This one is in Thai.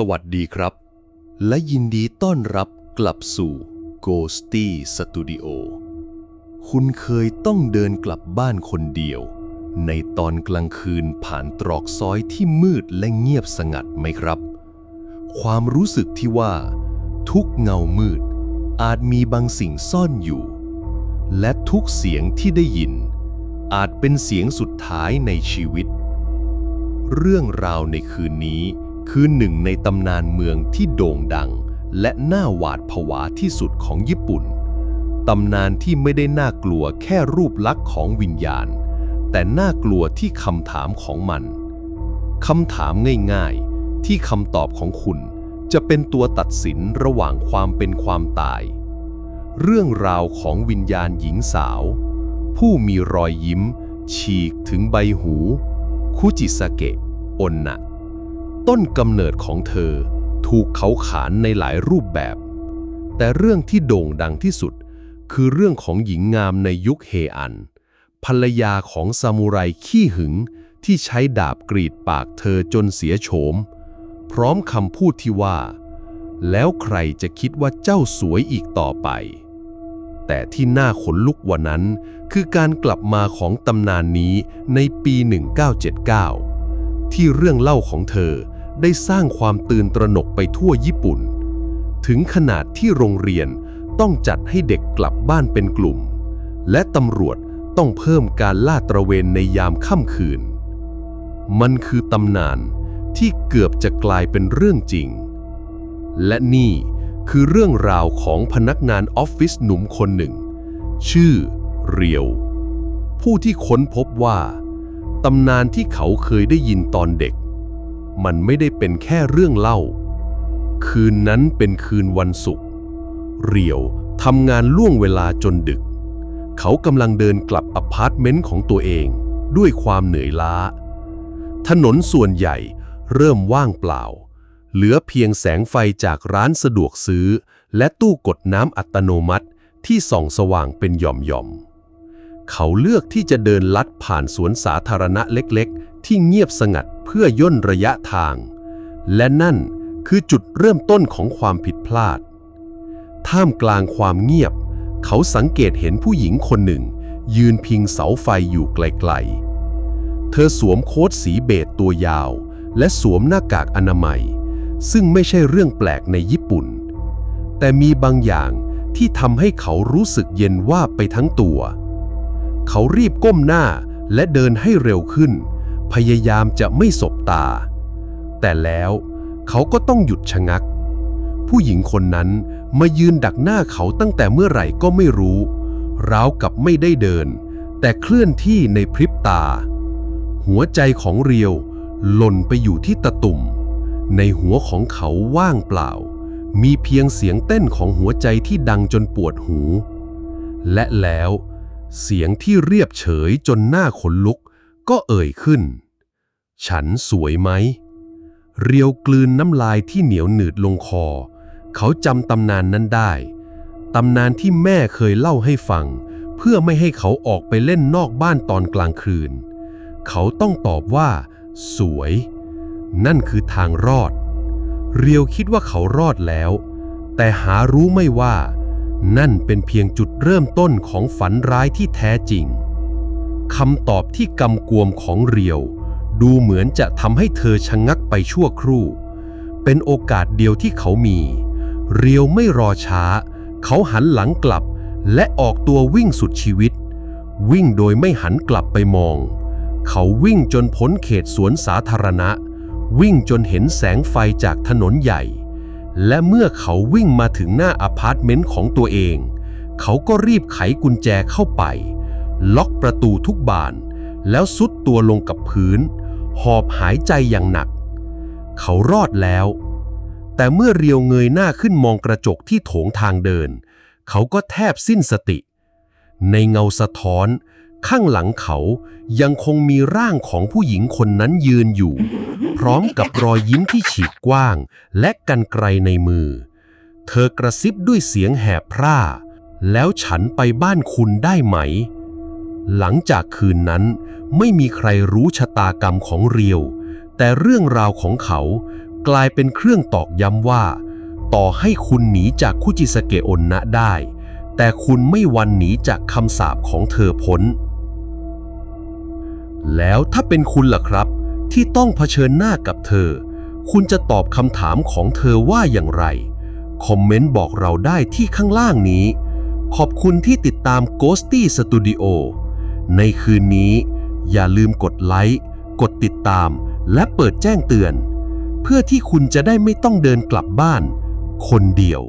สวัสดีครับ และยินดีต้อนรับกลับสู่ Ghosty Studio คุณเคยต้องเดินกลับบ้านคนเดียว ในตอนกลางคืนผ่านตรอกซอยที่มืดและเงียบสงัดไหมครับ ความรู้สึกที่ว่า ทุกเงามืด อาจมีบางสิ่งซ่อนอยู่ และทุกเสียงที่ได้ยิน อาจเป็นเสียงสุดท้ายในชีวิต เรื่องราวในคืนนี้ คือหนึ่งในตำนานเมืองที่โด่งดัง และน่าหวาดผวาที่สุดของญี่ปุ่น ตำนานที่ไม่ได้น่ากลัวแค่รูปลักษณ์ของวิญญาณ แต่น่ากลัวที่คำถามของมันคำถามง่ายๆ ที่คำตอบของคุณจะเป็นตัวตัดสินระหว่างความเป็นความตาย เรื่องราวของวิญญาณหญิงสาว ผู้มีรอยยิ้ม ฉีกถึงใบหู คุจิสเกะอนนะ ต้นกำเนิดของเธอถูกเขาขานในหลายรูปแบบ แต่เรื่องที่โด่งดังที่สุด คือเรื่องของหญิงงามในยุคเฮอัน ภรรยาของซามูไรขี้หึงที่ใช้ดาบกรีดปากเธอจนเสียโฉม พร้อมคำพูดที่ว่า แล้วใครจะคิดว่าเจ้าสวยอีกต่อไป แต่ที่น่าขนลุกว่านั้น คือการกลับมาของตำนานนี้ในปี 1979 ที่เรื่องเล่าของเธอ ได้สร้างความตื่นตระหนกไปทั่วญี่ปุ่น ถึงขนาดที่โรงเรียนต้องจัดให้เด็กกลับบ้านเป็นกลุ่ม และตำรวจต้องเพิ่มการลาดตระเวนในยามค่ำคืน มันคือตำนานที่เกือบจะกลายเป็นเรื่องจริง และนี่คือเรื่องราวของพนักงานออฟฟิศหนุ่มคนหนึ่ง ชื่อเรียว ผู้ที่ค้นพบว่า ตำนานที่เขาเคยได้ยินตอนเด็ก มันไม่ได้เป็นแค่เรื่องเล่า คืนนั้นเป็นคืนวันศุกร์ เรียวทำงานล่วงเวลาจนดึก เขากำลังเดินกลับอพาร์ตเมนต์ของตัวเองด้วยความเหนื่อยล้า ถนนส่วนใหญ่เริ่มว่างเปล่า เหลือเพียงแสงไฟจากร้านสะดวกซื้อ และตู้กดน้ำอัตโนมัติที่ส่องสว่างเป็นหย่อมๆ เขาเลือกที่จะเดินลัดผ่านสวนสาธารณะเล็กๆ ที่เงียบสงัดเพื่อย่นระยะทาง และนั่นคือจุดเริ่มต้นของความผิดพลาด ท่ามกลางความเงียบ เขาสังเกตเห็นผู้หญิงคนหนึ่ง ยืนพิงเสาไฟอยู่ไกลๆ เธอสวมโค้ทสีเบจตัวยาว และสวมหน้ากากอนามัย ซึ่งไม่ใช่เรื่องแปลกในญี่ปุ่น แต่มีบางอย่างที่ทำให้เขารู้สึกเย็นว่าไปทั้งตัวเเขารีบก้มหน้าและเดินให้เร็วขึ้น พยายามจะไม่สบตา แต่แล้วเขาก็ต้องหยุดชะงัก ผู้หญิงคนนั้นมายืนดักหน้าเขาตั้งแต่เมื่อไหร่ก็ไม่รู้ราวกับไม่ได้เดิน แต่เคลื่อนที่ในพริบตา หัวใจของเรียวหล่นไปอยู่ที่ตะตุ่ม ในหัวของเขาว่างเปล่า มีเพียงเสียงเต้นของหัวใจที่ดังจนปวดหู และแล้ว เสียงที่เรียบเฉยจนหน้าขนลุก ก็เอ่ยขึ้น ฉันสวยไหม เรียวกลืนน้ำลายที่เหนียวหนืดลงคอ เขาจำตำนานนั้นได้ ตำนานที่แม่เคยเล่าให้ฟัง เพื่อไม่ให้เขาออกไปเล่นนอกบ้านตอนกลางคืน เขาต้องตอบว่า สวย นั่นคือทางรอด เรียวคิดว่าเขารอดแล้ว แต่หารู้ไม่ว่า นั่นเป็นเพียงจุดเริ่มต้นของฝันร้ายที่แท้จริงคำตอบที่กำกวมของเรียว ดูเหมือนจะทำให้เธอชะงักไปชั่วครู่ เป็นโอกาสเดียวที่เขามี เรียวไม่รอช้า เขาหันหลังกลับและออกตัววิ่งสุดชีวิต วิ่งโดยไม่หันกลับไปมอง เขาวิ่งจนพ้นเขตสวนสาธารณะ วิ่งจนเห็นแสงไฟจากถนนใหญ่ และเมื่อเขาวิ่งมาถึงหน้าอพาร์ตเมนต์ของตัวเอง เขาก็รีบไขกุญแจเข้าไป ล็อกประตูทุกบาน แล้วซุดตัวลงกับพื้น หอบหายใจอย่างหนัก เขารอดแล้ว แต่เมื่อเรียวเงยหน้าขึ้นมองกระจกที่โถงทางเดิน เขาก็แทบสิ้นสติ ในเงาสะท้อน ข้างหลังเขายังคงมีร่างของผู้หญิงคนนั้นยืนอยู่ พร้อมกับรอยยิ้มที่ฉีกกว้าง และกันไกลในมือ เธอกระซิบด้วยเสียงแหบพร่า แล้วฉันไปบ้านคุณได้ไหม หลังจากคืนนั้นไม่มีใครรู้ชะตากรรมของเรียว แต่เรื่องราวของเขากลายเป็นเครื่องตอกย้ำว่า ต่อให้คุณหนีจากคุจิสเกะอนนะได้ แต่คุณไม่วันหนีจากคำสาปของเธอพ้น แล้วถ้าเป็นคุณล่ะครับ ที่ต้องเผชิญหน้ากับเธอ คุณจะตอบคำถามของเธอว่าอย่างไร คอมเมนต์บอกเราได้ที่ข้างล่างนี้ ขอบคุณที่ติดตาม Ghosty Studio ในคืนนี้ อย่าลืมกดไลค์ กดติดตาม และเปิดแจ้งเตือน เพื่อที่คุณจะได้ไม่ต้องเดินกลับบ้าน คนเดียว